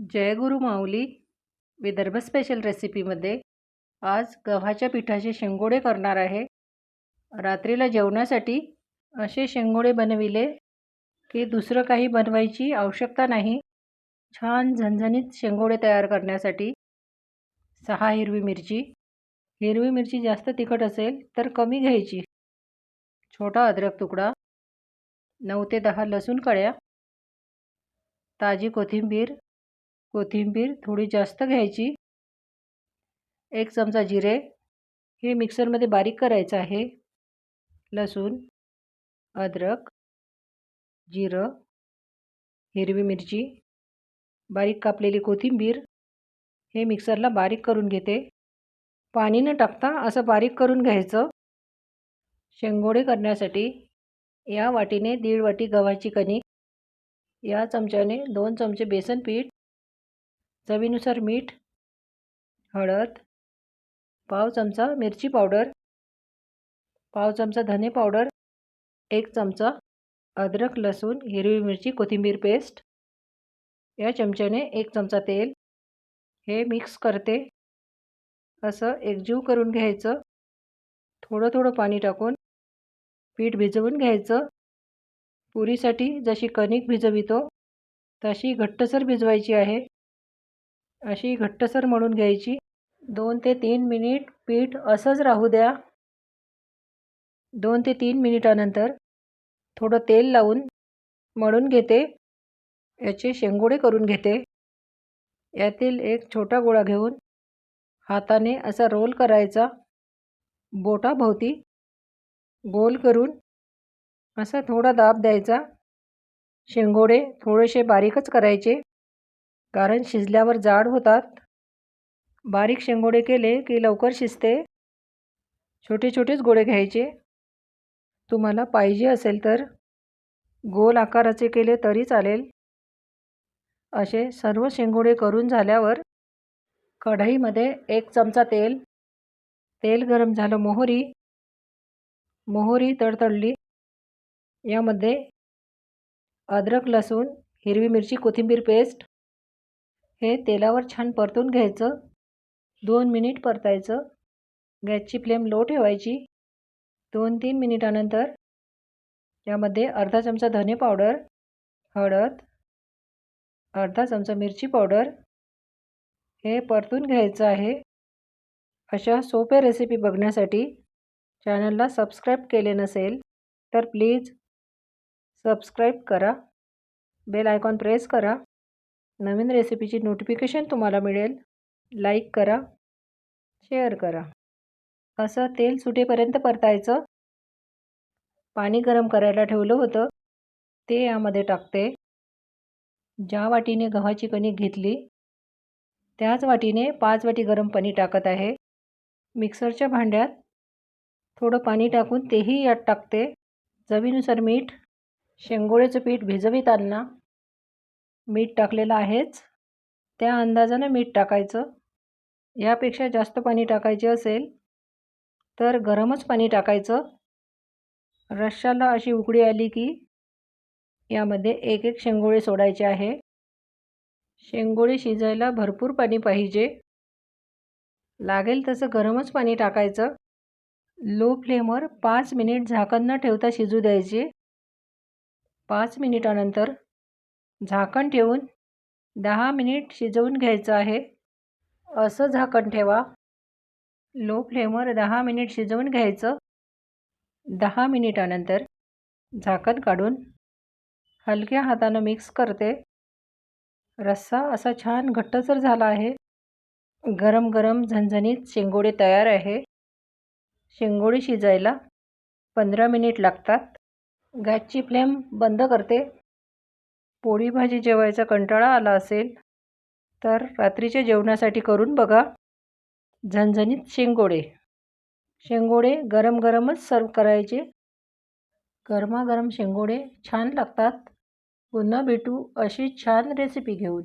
जय गुरु माऊली Vidarbha special रेसिपीमध्ये आज गव्हाच्या पिठाचे शेंगोडे करणार आहे. रात्रीला जेवणासाठी असे शेंगोडे बनविले की दुसरं काही बनवायची आवश्यकता नाही. छान झणझणीत शेंगोडे तयार करण्यासाठी सहा हिरवी मिरची. हिरवी मिरची जास्त तिखट असेल तर कमी घ्यायची. छोटा अद्रक तुकडा नऊ ते दहा लसूण कळ्या ताजी कोथिंबीर कोथिंबीर थोडी जास्त घ्यायची. एक चमचा जिरे. हे मिक्सरमध्ये बारीक करायचं आहे. लसूण अद्रक जिरं हिरवी मिरची बारीक कापलेली कोथिंबीर. हे मिक्सरला बारीक करून घेते. पाणी न टाकता असं बारीक करून घ्यायचं. शेंगोडे करण्यासाठी या वाटीने दीड वाटी गव्हाची कणिक या चमच्याने दोन चमचे बेसन पीठ चवीनुसार मीठ हळद पाव चमचा मिरची पावडर पाव चमचा धने पावडर एक चमचा अद्रक लसूण हिरवी मिरची कोथिंबीर पेस्ट. या चमच्याने एक चमचा तेल हे मिक्स करते. असं एकजीव करून घ्यायचं. थोडं थोडं पाणी टाकून पीठ भिजवून घ्यायचं. पुरीसाठी जशी कणिक भिजवितो तशी घट्टसर भिजवायची आहे. अशी घट्टसर म्हणून घ्यायची. दोन ते तीन मिनिट पीठ असंच राहू द्या. दोन ते तीन मिनिटानंतर थोडं तेल लावून मळून घेते. याचे शेंगोडे करून घेते. यातील एक छोटा गोळा घेऊन हाताने असा रोल करायचा. बोटाभोवती गोल करून असा थोडा दाब द्यायचा. शेंगोडे थोडेसे बारीकच करायचे. कारण शिजल्यावर जाड होतात. बारीक शेंगोडे केले की लवकर शिजते. छोटे छोटेच गोळे घ्यायचे. तुम्हाला पाहिजे असेल तर गोल आकाराचे केले तरी चालेल. असे सर्व शेंगोडे करून झाल्यावर कढईमध्ये एक चमचा तेल तेल गरम झालं मोहरी मोहरी तडतडली. यामध्ये अद्रक लसूण हिरवी मिरची कोथिंबीर पेस्ट हे तेलावर छान परतून घ्यायचं. दोन मिनिट परतायचं. गॅसची फ्लेम लो ठेवायची. दोन तीन मिनिटानंतर यामध्ये अर्धा चमचा धने पावडर हळद अर्धा चमचा मिरची पावडर हे परतून घ्यायचं आहे. अशा सोप्या रेसिपी बघण्यासाठी चॅनलला सबस्क्राईब केले नसेल तर प्लीज सबस्क्राईब करा. बेल आयकॉन प्रेस करा. नवीन रेसिपीची नोटिफिकेशन तुम्हाला मिळेल. लाईक करा शेअर करा. असं तेल सुटेपर्यंत परतायचं. पाणी गरम करायला ठेवलं होतं. ते यामध्ये टाकते. ज्या वाटीने गव्हाची कणिक घेतली त्याच वाटीने पाच वाटी गरम पाणी टाकत आहे. मिक्सरच्या भांड्यात थोडं पाणी टाकून तेही यात टाकते. चवीनुसार मीठ शेंगोळ्याचं पीठ भिजविताना मीठ टाकलेलं आहेच. त्या अंदाजानं मीठ टाकायचं. यापेक्षा जास्त पाणी टाकायचे असेल तर गरमच पाणी टाकायचं. रश्शाला अशी उकडी आली की यामध्ये एक एक शेंगोळे सोडायचे आहे. शेंगोळे शिजायला भरपूर पाणी पाहिजे. लागेल तसं गरमच पाणी टाकायचं. लो फ्लेमवर पाच मिनिट झाकण न ठेवता शिजू द्यायचे. पाच मिनिटानंतर झाकण ठेवून दहा मिनिट शिजवून घ्यायचं आहे. असं झाकण ठेवा. लो फ्लेमवर दहा मिनिट शिजवून घ्यायचं. दहा मिनिटानंतर झाकण काढून हलक्या हातानं मिक्स करते. रस्सा असा छान घट्टसर झाला आहे. गरम गरम झणझणीत शेंगोडे तयार आहे. शेंगोडे शिजायला पंधरा मिनिट लागतात. गॅसची फ्लेम बंद करते. पोळी भाजी जेवायचा कंटाळा आला असेल तर रात्रीच्या जेवणासाठी करून बघा. झणझणीत शेंगोडे. शेंगोडे गरम गरमच सर्व करायचे. गरमागरम शेंगोडे छान लागतात. पुन्हा भेटू अशी छान रेसिपी घेऊन.